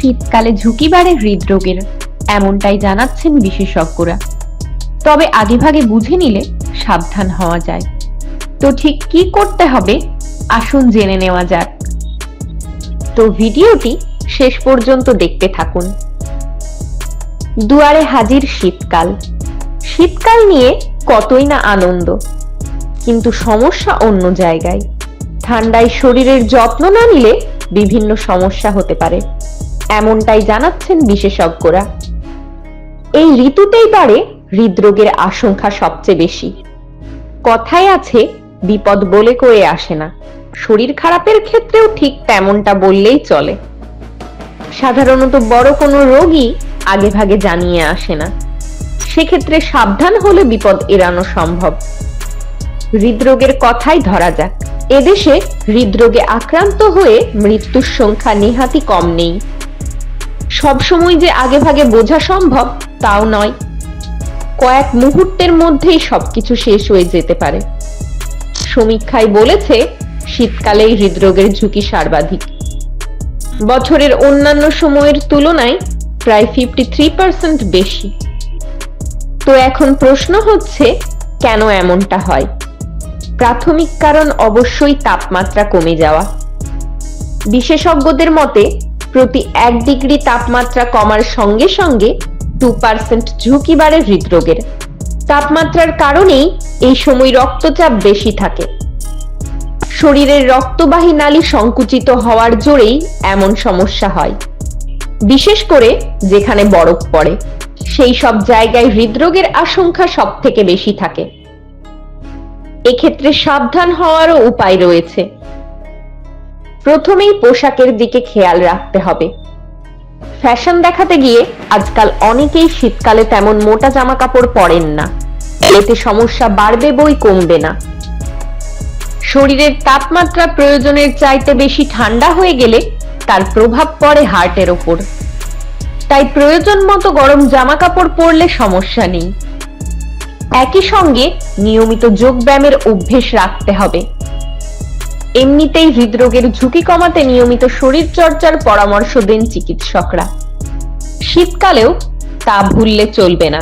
শীতকালে ঝুঁকি বাড়ে হৃদরোগের, এমনটাই জানাচ্ছেন বিশেষজ্ঞরা। তবে আগেভাগে বুঝে নিলে সাবধান হওয়া যায়। তো ঠিক কি করতে হবে? আসুন জেনে নেওয়া যাক। তো ভিডিওটি শেষ পর্যন্ত দেখতে থাকুন। দুয়ারে হাজির শীতকাল। শীতকাল নিয়ে কতই না আনন্দ, কিন্তু সমস্যা অন্য জায়গায়। ঠান্ডায় শরীরের যত্ন না নিলে বিভিন্ন সমস্যা হতে পারে। এমনটাই জানাচ্ছেন বিশেষজ্ঞরা। এই ঋতুতেই বাড়ে হৃদরোগের আশঙ্কা সবচেয়ে বেশি। কথায় আছে, বিপদ বলে কয়ে আসে না। শরীর খারাপের ক্ষেত্রেও ঠিক তেমনটা বললেই চলে। সাধারণত বড় কোনো রোগই আগে ভাগে জানিয়ে আসে না। সেক্ষেত্রে সাবধান হলে বিপদ এড়ানো সম্ভব। হৃদরোগের কথাই ধরা যাক। এদেশে হৃদরোগে আক্রান্ত হয়ে মৃত্যুর সংখ্যা নেহাতি কম নেই। সবসময় যে আগে ভাগে বোঝা সম্ভব, তাও নয়। কয়েক মুহূর্তের মধ্যেই সবকিছু শেষ হয়ে যেতে পারে। সমীক্ষায় বলেছে, শীতকালেই হৃদরোগের ঝুঁকি সর্বাধিক। বছরের অন্যান্য সময়ের তুলনায় প্রায় ফিফটি থ্রি পার্সেন্ট বেশি। তো এখন প্রশ্ন হচ্ছে, কেন এমনটা হয়? প্রাথমিক কারণ অবশ্যই তাপমাত্রা কমে যাওয়া। বিশেষজ্ঞদের মতে প্রতি এক ডিগ্রি তাপমাত্রা কমার সঙ্গে সঙ্গে টু পার্সেন্ট ঝুঁকি বাড়ে হৃদরোগের। তাপমাত্রার কারণেই এই সময় রক্তচাপ বেশি থাকে। শরীরের রক্তবাহী নালী সংকুচিত হওয়ার জোরেই এমন সমস্যা হয়। বিশেষ করে যেখানে বরফ পড়ে, সেই সব জায়গায় হৃদরোগের আশঙ্কা সব থেকে বেশি থাকে। এক্ষেত্রে সাবধান হওয়ারও উপায় রয়েছে। প্রথমেই পোশাকের দিকে খেয়াল রাখতে হবে। ফ্যাশন দেখাতে গিয়ে আজকাল অনেকেই শীতকালে তেমন মোটা জামা কাপড় পরেন না। এতে সমস্যা বাড়বে বই কমবে না। শরীরের তাপমাত্রা প্রয়োজনের চাইতে বেশি ঠান্ডা হয়ে গেলে তার প্রভাব পড়ে হার্টের ওপর। তাই প্রয়োজন মতো গরম জামা কাপড় পরলে সমস্যা নেই। একই সঙ্গে নিয়মিত যোগ ব্যায়ামের অভ্যেস রাখতে হবে। এমনিতেই হৃদরোগের ঝুঁকি কমাতে নিয়মিত শরীর চর্চার পরামর্শ দেন চিকিৎসকরা। শীতকালেও তা ভুললে চলবে না।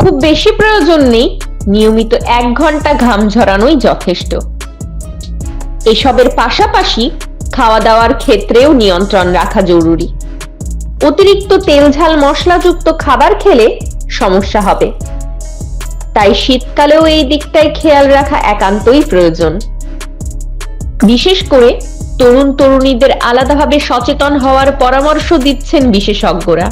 খুব বেশি প্রয়োজন নেই, নিয়মিত এক ঘণ্টা ঘাম ঝরানোই যথেষ্ট। এসবের পাশাপাশি খাওয়া দাওয়ার ক্ষেত্রেও নিয়ন্ত্রণ রাখা জরুরি। অতিরিক্ত তেল ঝাল মশলাযুক্ত খাবার খেলে সমস্যা হবে। তাই শীতকালেও এই দিকটায় খেয়াল রাখা একান্তই প্রয়োজন। বিশেষ করে তরুণ তরুণীদের আলাদাভাবে সচেতন হওয়ার পরামর্শ দিচ্ছেন বিশেষজ্ঞরা।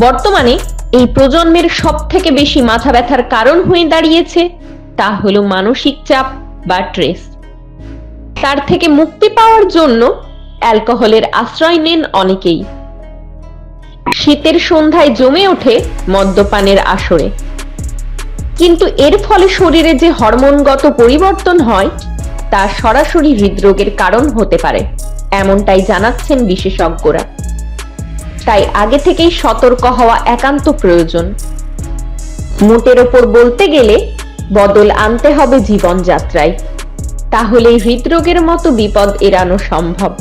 বর্তমানে এই প্রজন্মের সব থেকে বেশি মাথা ব্যথার কারণ হয়ে দাঁড়িয়েছে তা হলো মানসিক চাপ বা ট্রেস তার থেকে মুক্তি পাওয়ার জন্য অ্যালকোহলের আশ্রয় নেন অনেকেই। শীতের সন্ধ্যায় জমে ওঠে মদ্যপানের আসরে। কিন্তু এর ফলে শরীরে যে হরমোনগত পরিবর্তন হয় তা সরাসরি হৃদরোগের কারণ হতে পারে, এমনটাই জানাচ্ছেন বিশেষজ্ঞরা। তাই আগে থেকেই সতর্ক হওয়া একান্ত প্রয়োজন। মোটের ওপর বলতে গেলে, বদল আনতে হবে জীবনযাত্রায়। তাহলেই হৃদরোগের মতো বিপদ এড়ানো সম্ভব।